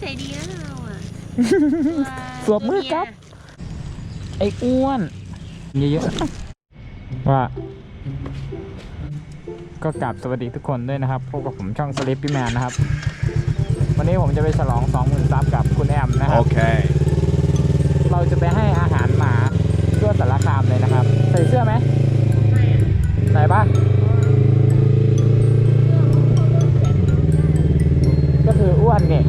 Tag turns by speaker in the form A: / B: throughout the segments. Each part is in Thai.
A: ใส่ดีนะเราอะ
B: สวมมือครับ ไอ้อ้วน เยอะๆว่า ก็กราบสวัสดีทุกคนด้วยนะครับพบกับผมช่องสลิปปี้แมนนะครับ วันนี้ผมจะไปฉลอง20,000ซับกับคุณแอมนะครับ
C: Okay.
B: เราจะไปให้อาหารหมาทั่วสารคามเลยนะครับ ใส่เสื้อไหมใส่ปะก็คืออ้วนเนี่ย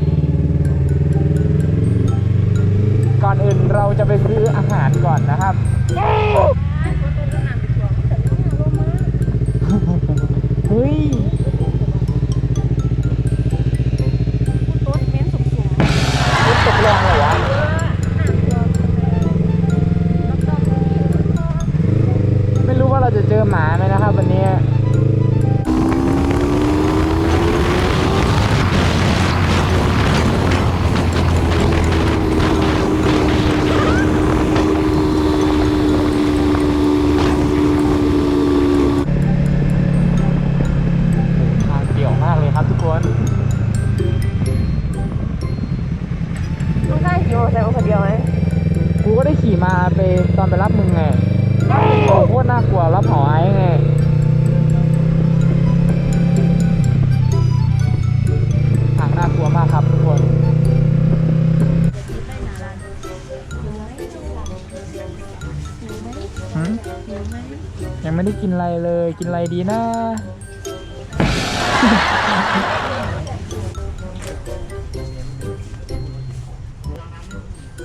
B: จะไปซื้ออาหารก่อนนะครับ เฮ้ย ไม่ได้
A: กิน
B: อะไรเลย กินอะไรดีนะ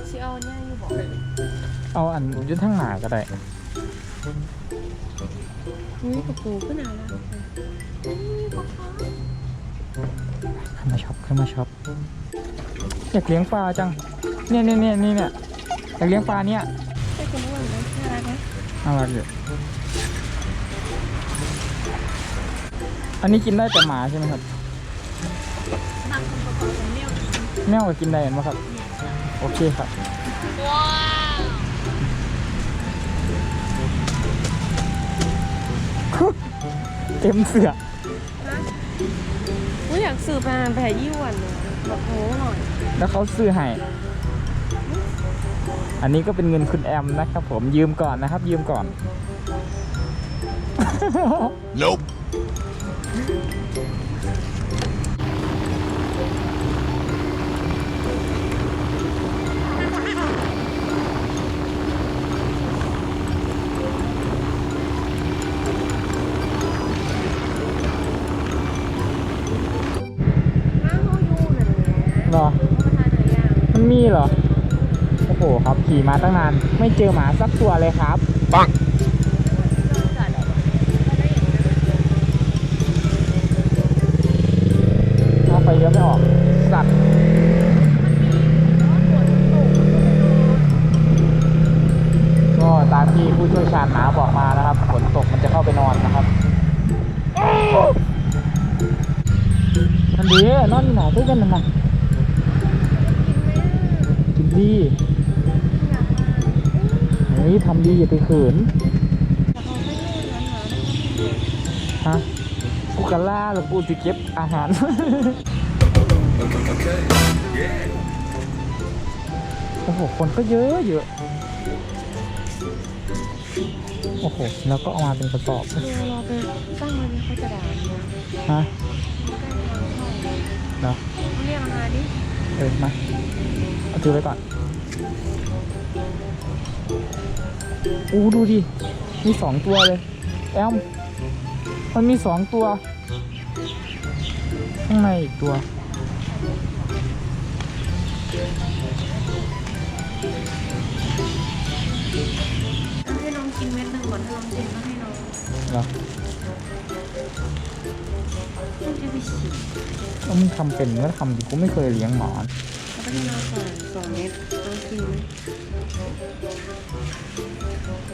A: ชิเอาเนี่ยอยู่บอก
B: เอาอันอยุดทั้งหนาก็ได้
A: อุ้ยกระปูขึ้นหนาแล้ว
B: ขึ้นมาช็อปขึ้นมาช็อปอยากเลี้ยงปลาจัง เนี่ยเนี่ยเนี่ยนี่เนี่ยอยากเลี้ยงปลาเนี่ย
A: ใช่คุณอ้วนไหมน่ารักไหม
B: น่ารักอยู่ อันนี้กินได้แต่หมาใช่ไหมครับ
A: บางคนบอกว่าเนี่ย
B: แมวก็กินได้เห็นไหมครับโอเคครับ
A: ว้าว
B: เต็มเสือ
A: อุ้ยอยากสืบมาแผ่ยี่หวันเลยแบบโหหน่อย
B: แล้วเขาซื้อให้ อันนี้ก็เป็นเงินคุณแอมนะครับ ผมยืมก่อนนะครับ ยืมก่อน
C: Nope.
B: รอ
A: มัน
B: มีเหรอ โอ้โหครับ ขี่มาตั้งนาน ไม่เจอหมาสักตัวเลยครับ ปัง อย่าไปขืนฮะกูกะล่าหรือกูจะเก็บอาหาร
C: Okay. Yeah.
B: โอ้โห คนก็เยอะเยอะ โอ้โห แล้วก็เอามาเป็นกระสอบ
A: ดูเราไปตั้งมันเขาจะด่าเนี่ย
B: ฮะ
A: ใกล้ทางเข้า
B: เนาะ
A: เรียกมาดิ
B: เออมา เอาถือไว้ก่อน อู้ดูดิ มีสองตัวเลย แอม มันมีสองตัว ข้างในอีกตัว
A: เอาให้น้องกินเม็ดหนึ่งก่อนถ้าน้องกินก็ให้น้อง
B: เหรอ
A: ต้องจะไปฉีด
B: แล้วมึงทำเป็นก็ทำดิกูไม่เคยเลี้ยงหมา
A: แล้วก็ให้น้องก่อนสองเม็ดน้องกินไหม
B: อ้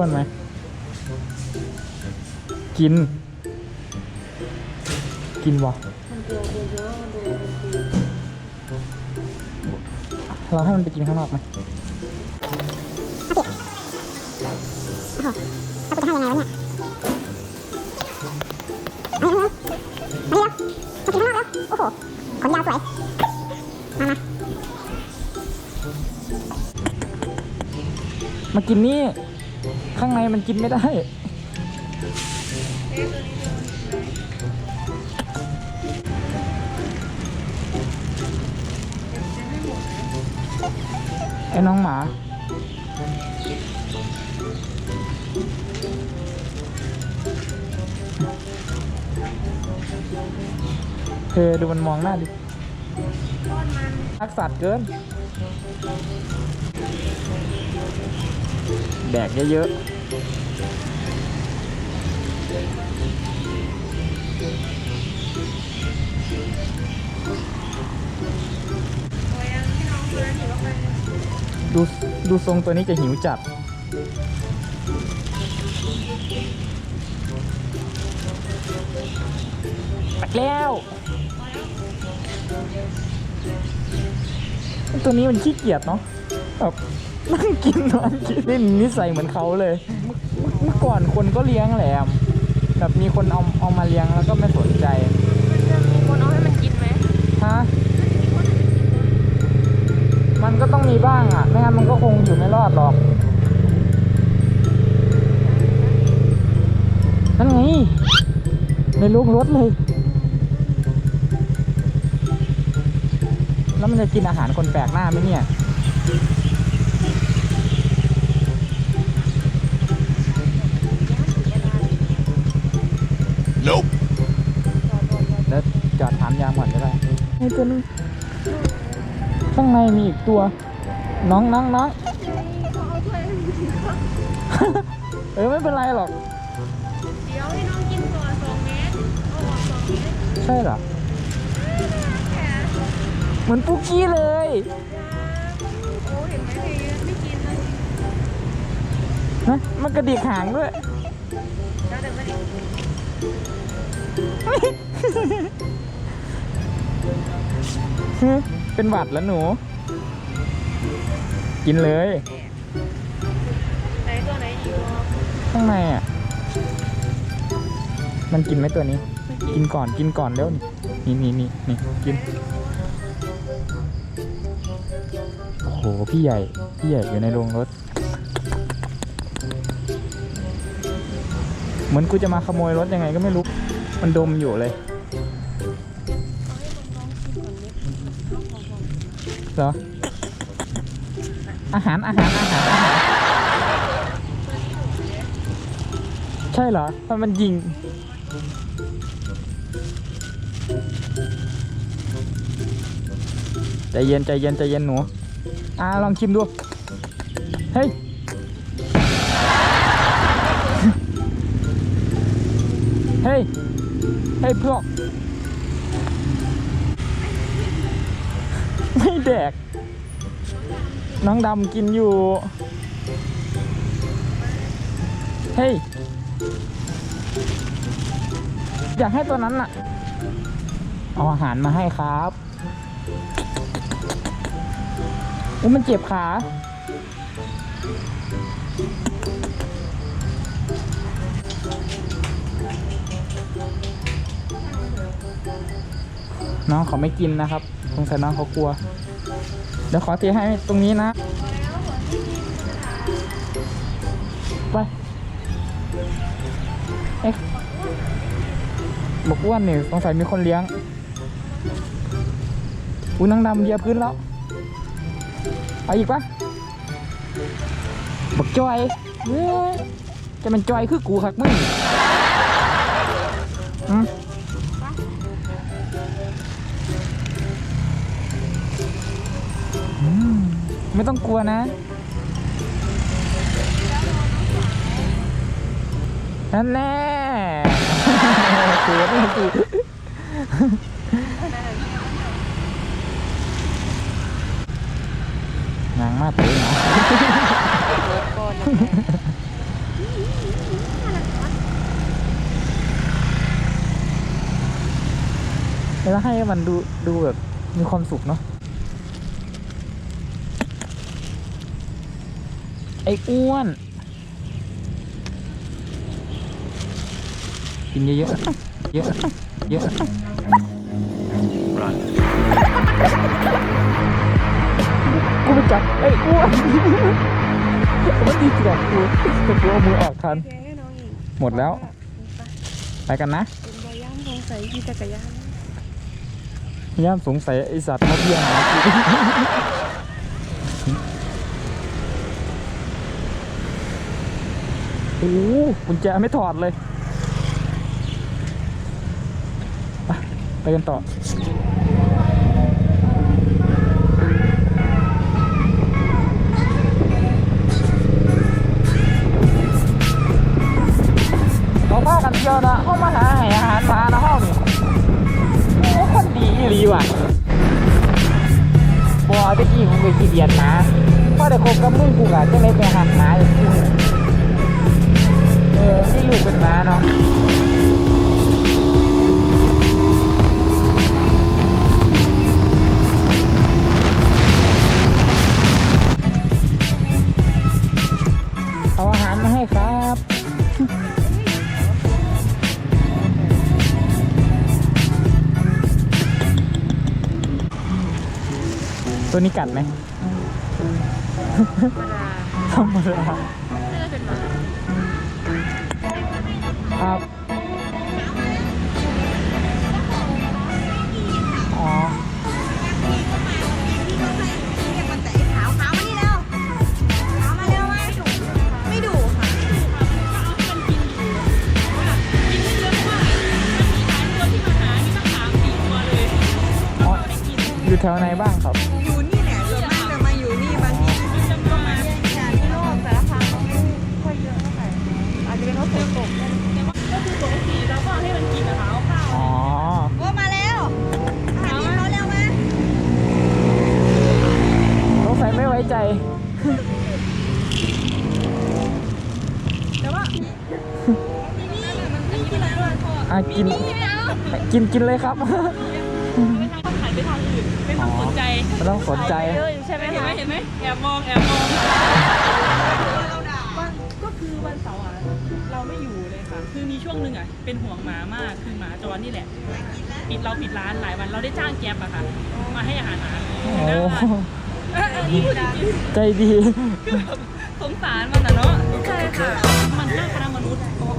B: วนไหม กิน กินวะ
A: มันเยอะเรา
B: ให้มันไปกินข้างนอกไหม
D: ถ้ากูจะให้ยังไงวะเนี่ย เอาเร็วๆมาเร็วมากินข้างนอก อ้โหขนยาวสวย มามา
B: มากินนี่ ข้างในมันกินไม่ได้ ไอ้น้องหมา เธอดูมันมองหน้าดิรักสัตว์เกิน แบกเยอะๆ ดูดูทรงตัวนี้จะหิวจัดปักแล้ว ตัวนี้มันขี้เกียจเนาะแบบนั่งกินนอนกินนี่นิสัยเหมือนเขาเลย เมื่อก่อนคนก็เลี้ยงแหละแอมแบบมีคนเอาเอามาเลี้ยงแล้วก็ไม่สนใจ
A: จะมีคนเอาให้มันกินไหม
B: ฮะมันก็ต้องมีบ้างอะไม่งั้นมันก็คงอยู่ไม่รอดหรอกนั่นไงในลูกรถเลย แล้วมันจะกินอาหารคนแปลกหน้าไหมเนี่ย
C: Nope.
B: แล้วจอดถามยามก่อนก็ได้ไอ้ตัวนึงข้างในมีอีกตัว น้องน้องน้องเออไม่เป็นไรหรอก
A: เดี๋ยวให้น้องกินก่อนสองเม็ดเอาออกสองเม็ด
B: ใช่เหรอ
A: แค่
B: เหมือนปุกกี้เลย
A: โอ้เห็นไหมพี่ไม่กินเลย
B: นะมันกระดิกหางด้วย
A: แล้วเดี๋ยวมันอีก
B: เป็นหวัดแล้วหนู กินเลย
A: ไหนตัวไหนอีกว
B: ข้างในอะ มันกินไหมตัวนี้ กินก่อนกินก่อนเร็วนี่นี่นี่นี่กิน หพี่ใหญ่ พี่ใหญ่อยู่ในโรงรถ เหมือนกูจะมาขโมยรถยังไงก็ไม่รู้ มันดมอยู่เลยเหรอ อาหารอาหารอาหารอาหารใช่เหรอมันมันยิง ใจเย็นใจเย็นใจเย็นหนู อ่าลองชิมดู เฮ้ย เฮ้ย เฮ้ยพวกไม่แดก น้องดำกินอยู่ เฮ้ย อยากให้ตัวนั้นน่ะ เอาอาหารมาให้ครับ อุ้มันเจ็บขาน้องเขาไม่กินนะครับสงสัยน้องเขากลัว เดี๋ยวขอเทให้ตรงนี้นะ ไปเอ๊ะบกอ้วนนี่สงสัยมีคนเลี้ยงอุ้ยนางดำเยียพื้นแล้ว เอาอีกปะบอกจอยเว้ยจะเป็นจอยคือกูคักมึงอืมอืมไม่ต้องกลัวนะนั่นแน่เสียเลยสิางมาตีนะ
A: รถก่อนนะ
B: แล้วให้มันดูดูแบบมีความสุขเนาะไอ้อ้วน กินเยอะๆเยอะเยอะ อ้ยอ้วนมันดีจับกูแต่กูเอามือออกทัน
A: ห
B: มดแล้ว ไปกันนะ
A: เป็นบย่ำสงสัยขี่จักรยาน
B: ย่ามสงสัยไอสัตว์มาเที่ยงโอ้โหกุญแจไม่ถอดเลย ไปกันต่อ ดีอีหลีว่ะบัวตะกี้ผมไปขี้เดียนนะพอได้คบกับมึงกูกะจะเลยไปหักหมาอย่างกูเออนี่ลูกเป็นหมาเนาะเอาอาหารมาให้ครับ ตัวนี้กัดไหม
A: ธรรมดา
B: ธรรมดา
A: น่าจะเป็นหมา
B: ครับอ๋อ
D: ขาวขาวมานี่เร็วขา
A: อ
B: อะกิน กินกินเลยครับ
A: ไม่ทำขายไปทางอื่นไม่ต้องสนใจ
B: ไม่ต้องสนใจ
A: เยอะอยู่ใช่ไหมเห็นไหมเห็นไหมแอบมองแอบมองวันก็คือวันเสาร์อะเราไม่อยู่เลยค่ะ คือมีช่วงหนึ่งอะเป็นห่วงหมามากคือหมาจรนี่แหละปิดเราปิดร้านหลายวันเราได้จ้างแก๊ปอะค่ะ มาให้อาหารหมา
B: โอ้
A: หน้าบ้านเอออันนี้พูดจริง
B: ใจดี
A: ๆคือแบบสงสารมันอะเนาะใช่ค่ะ มันหน้าคณะมนุษย์อ๋อ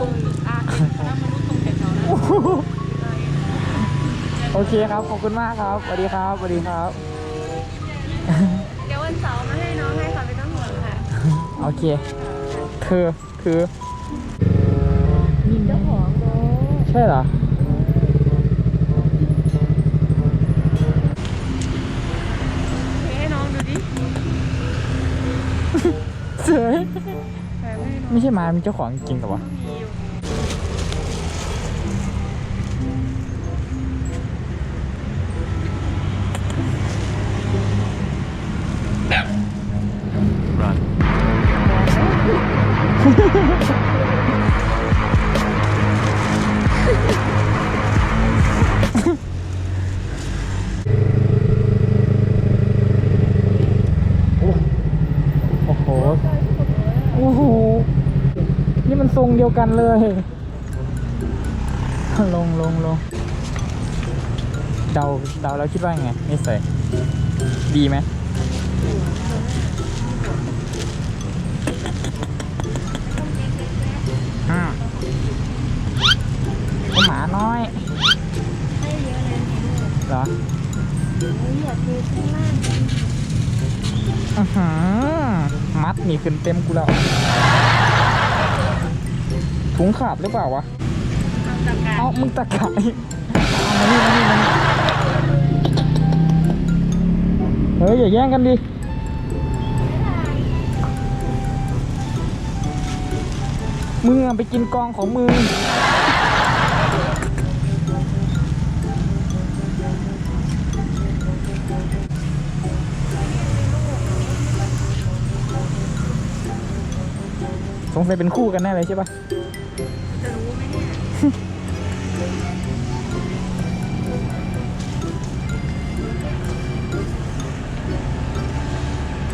A: ตรงอาคณะมนุษย์
B: โอเคครับ ขอบคุณมากครับสวัสดีครับสวัสดีครับ
A: เดี๋ยววันเสาร์มาให้น้องให้ค่ะไม่ต้องห่วงค่ะ
B: โอเค คือคือ
A: เจ้าของเนาะ
B: ใช่เหรอ
A: ให้น้องดูดิ
B: เสย
A: ใครไม่ให้น้อง
B: ไม่ใช่หมามีเจ้าของจริงเหรอวะ
A: อ้
B: โห นี่มันทรงเดียวกันเลย ลงลงลงเดาเดาแล้วคิดว่าไงนี่ใส่ดีไหมอืมเป็นหมาน้อย
A: ให้เยอะเลย
B: เหรอ
A: อยากดูข้างล่าง
B: อือหือ มัดนี่ขึ้นเต็มกูแล้วถุงขาดหรือเปล่าวะ
A: ทำจากการ
B: เอามึงตะกายเอามานี่มานี่มานี่เฮ้ยอย่าแย่งกันดิ มึงอะไปกินกองของมึง สงสัยเป็นคู่กันแน่เลยใช่ปะ
A: จะรู้ไหมเนี่ย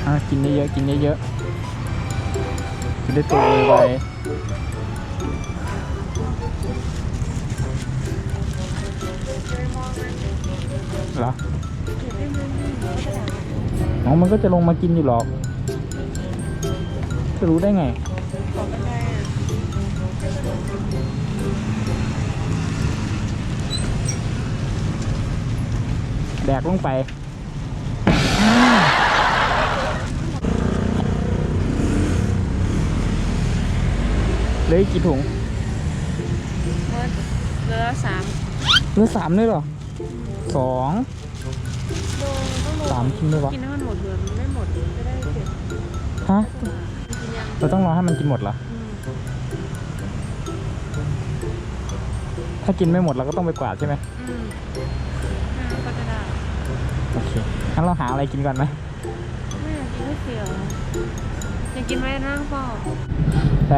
B: อะกินเยอะๆกินเยอะๆจะได้ตัวไวๆเหรอน้องมันก็จะลงมากินอยู่หรอก จะรู้ได้ไง แดกลงไปเหลืออีกกี่ถุง
A: เหลือสาม
B: เหลือสามด้วยเหรอสองสามชิ้นด้วยวะ
A: กินให้มันหมดเหลือมันไม่หมดจะได้เก็บ
B: ฮะ
A: กินยัง
B: เราต้องรอให้มันกินหมดเหรอ
A: อืม
B: ถ้ากินไม่หมดเราก็ต้องไปกวาดใช่ไหม
A: อืมอ่าก็จะได้
B: โอเค งั้นเราหาอะไรกินก่อนไหม
A: ไม่อยากกินก๋วยเตี๋ยวอยากกินไหมนั่งเปล่า
B: ไป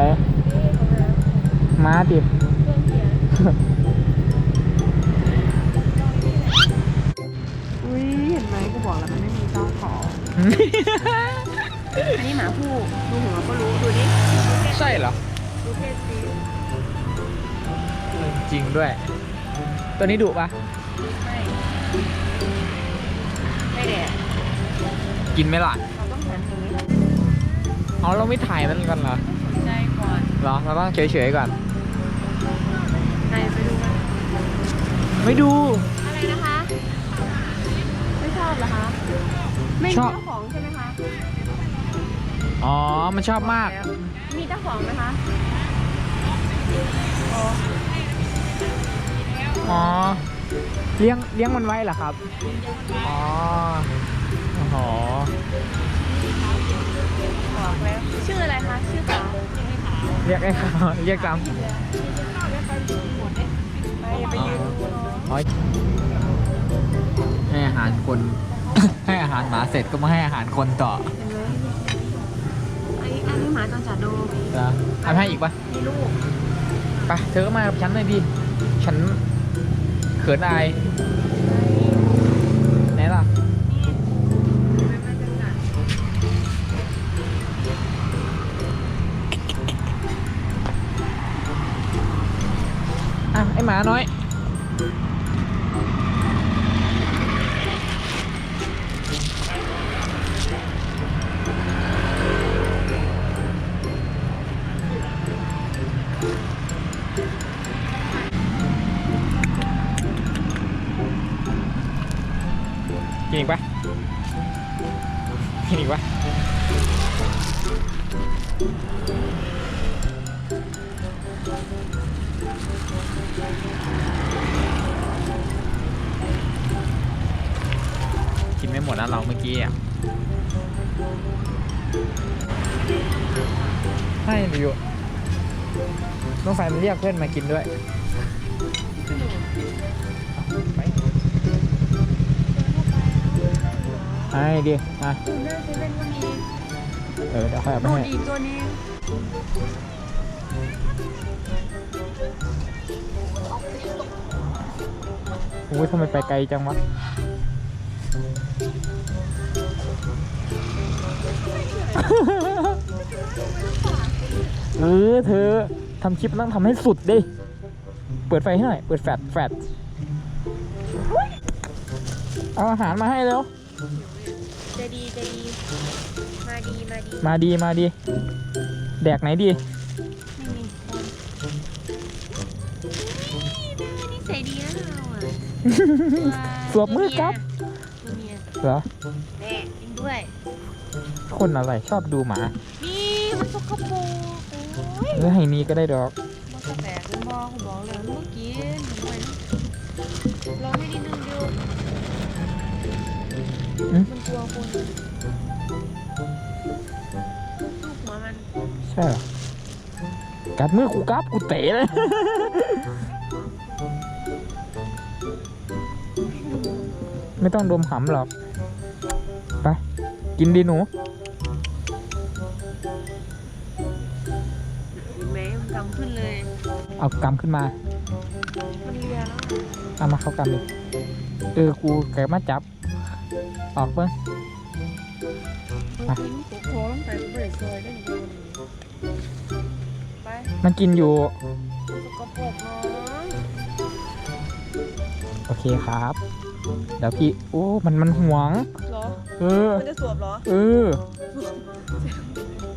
B: มาดิ
A: อุ้ยเห็นไหมกูบอกแล้วมันไม่มีเจ้าของอันนี้หมาผู้ดูหัวก็รู้ดูดิ
B: ใช่เหรอ
A: ดูเพศสิ
B: จริงด้วย ตัวนี้ดุปะ
A: ไม่แดด
B: กินไหมล่ะ
A: เราต้องหันตรงนี้
B: เอาเราไม่ถ่ายมันกันเหรอ
A: สนใจก่อน
B: เหรอเราต้องเฉยๆก่อน
A: ใครไปดูกัน
B: ไม่ดู
A: อะไรนะคะ ไม่ชอบเหรอคะ ไม่มี
B: ชอบ
A: เจ้าของใช่ไหมคะ
B: อ๋อ มันชอบมาก
A: แล้วมีเจ้าของไหมคะ
B: อ๋อ เลี้ยงเลี้ยงมันไว้เหรอครับ อ๋ออ๋อ
A: บอกแล้วชื่ออะไรคะ ชื่อขาว
B: เรียกไอ้เขาเรียกตาม
A: ไปอย่าไปยืนดูเนาะ
B: อ๋อให้อาหารคน ให้อาหารหมาเสร็จก็มาให้อาหารคนต่อ
A: เห็นไหมอันนี้อันนี้หมาจรจัดดู
B: แล้วเอาให้อีกปะ
A: มีลูก
B: ไปเธอก็มากับฉันหน่อยดิฉัน เขินอายไหนล่ะอะไอหมาน้อย กินไม่หมดนะเราเมื่อกี้อะให้ดิวน้องไฟมันเรียกเพื่อนมากินด้วยไปให้ดิมา
A: เซเว่นก็มี
B: เออเดี๋ยวค่อยเอาไป
A: โน่น
B: ให้
A: อีกตัวนี้
B: โอ้ยทำไมไปไกลจังวะ เออเธอทำคลิปต้องทำให้สุดดิ เปิดไฟให้หน่อย เปิดแฟลชแฟลชเอาอาหารมาให้เร็ว
A: ใจดีใจดี มาดี มาดี
B: มาดีมาดี แดกไหนดี
A: ไม่มีคนนี่ใส่ดีนะเราอะ
B: สวมมือครับ
A: ตัวเมีย
B: เหรอ
A: แม่จริงด้วย
B: คนอะไรชอบดูหมา
A: นี่มันสกปรกโอ้ย
B: เออให้มีก็ได้ดอก
A: มันก็แปลกมันบอกกูบอกแล้วมันกินหน่อยนะลองให้นิดนึงเดียว
B: อืม
A: มันกลัวคนลูกหัวมัน
B: ใช่เหรอกัดมือกูกับกูเตะเลยไม่ต้องดมหำหรอก ไป กินดีหนู
A: เอา
B: กำขึ้นมา
A: มันเลียแล้ว
B: เอามาเข้ากำดิเออกูแกมาจับ ออกเบิ้ง
A: บางทีมันโค้งลงไปก็ไม่ได้ซอยได้หนึ่งไป
B: มันกินอยู่
A: สกปรกเนาะ
B: โอเคครับ
A: ไเดี๋
B: ยวพี่ โอ้ มันมันห่วง
E: เหรอ
B: เออ
E: มันจะสวบเหรอ
B: เออ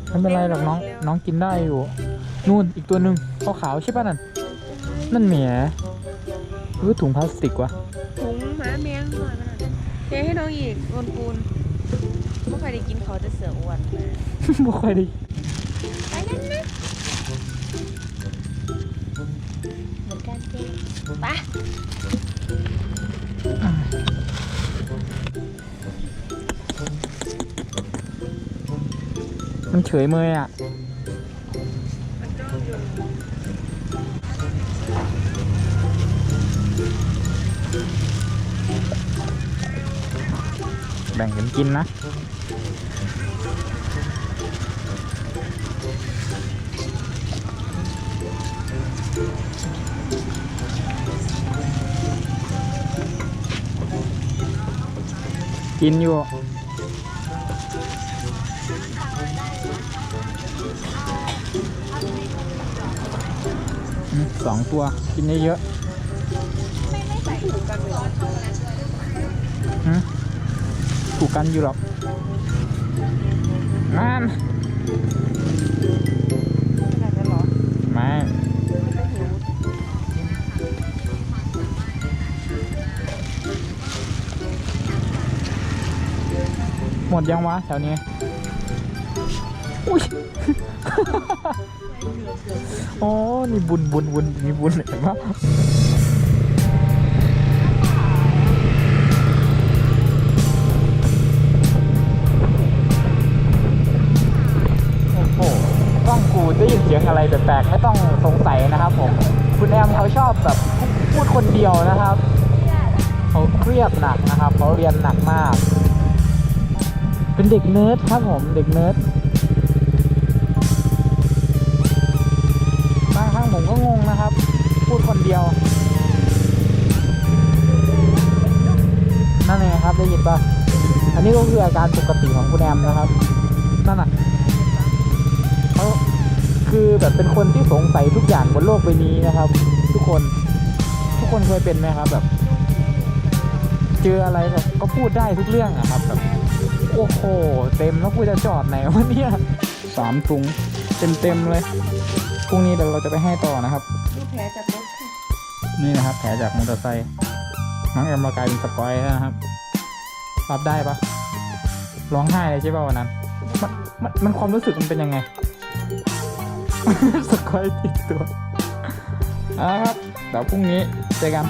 B: ไม่เป็นไรหรอกน้องน้องกินได้อยู่นู่นอีกตัวหนึ่งขาวๆใช่ป่ะนั่นนั่นเหมียหรือถุงพลาสติกวะ
E: ถุงหมาแมงหน่อยมันเทให้น้องอีกโอนปูนไม่เคยได้กินเขาจะเสืออ้วน
B: ไม่ค่อยได้
E: ไปนั่นนะเหมือนกันเจ๊ไป
B: มันเฉยเมยอะแบ่งกันกินนะกินอยู่ สองตัว กินได้เยอะๆหืมถูกกันอยู่หรอกนั่น
E: ขนาดนั้นเหรอ
B: ม่
E: มันจะหิว
B: หมดยังวะแถวนี้ อุ้ยโอ้นี่บุญบุญบุญมีบุญเห็นปะโอ้โหกล้องกูได้ยินเสียงอะไรแปลกๆไม่ต้องสงสัยนะครับผม คุณแอมเขาชอบแบบพูดคนเดียวนะครับ เขาเครียดหนักนะครับ เขาเรียนหนักมาก เป็นเด็กเนิร์ดครับผม เด็กเนิร์ด คนเดียว นั่นเองครับได้ยินปะอันนี้ก็คืออาการปกติของคุณแอมนะครับ นั่นน่ะเขาคือแบบเป็นคนที่สงสัยทุกอย่างบนโลกใบนี้นะครับ ทุกคน ทุกคนเคยเป็นไหมครับ แบบ เจออะไรแบบก็พูดได้ทุกเรื่องอะครับแบบโอ้โห เต็มแล้วกูจะจอดไหนวะเนี่ยสามถุงเต็มเต็มๆเลยพรุ่งนี้เดี๋ยวเราจะไปให้ต่อนะครับ
E: ดูแผลจากรถค่ะ
B: นี่นะครับ แผลจากมอเตอร์ไซค์น้องแอมมากลายเป็นสปอยแล้วนะครับรับได้ปะร้องไห้เลยใช่ป่ะวันนั้น มันมันมันความรู้สึกมันเป็นยังไง สกอยติดตัวนะครับเดี๋ยวพรุ่งนี้เจอกัน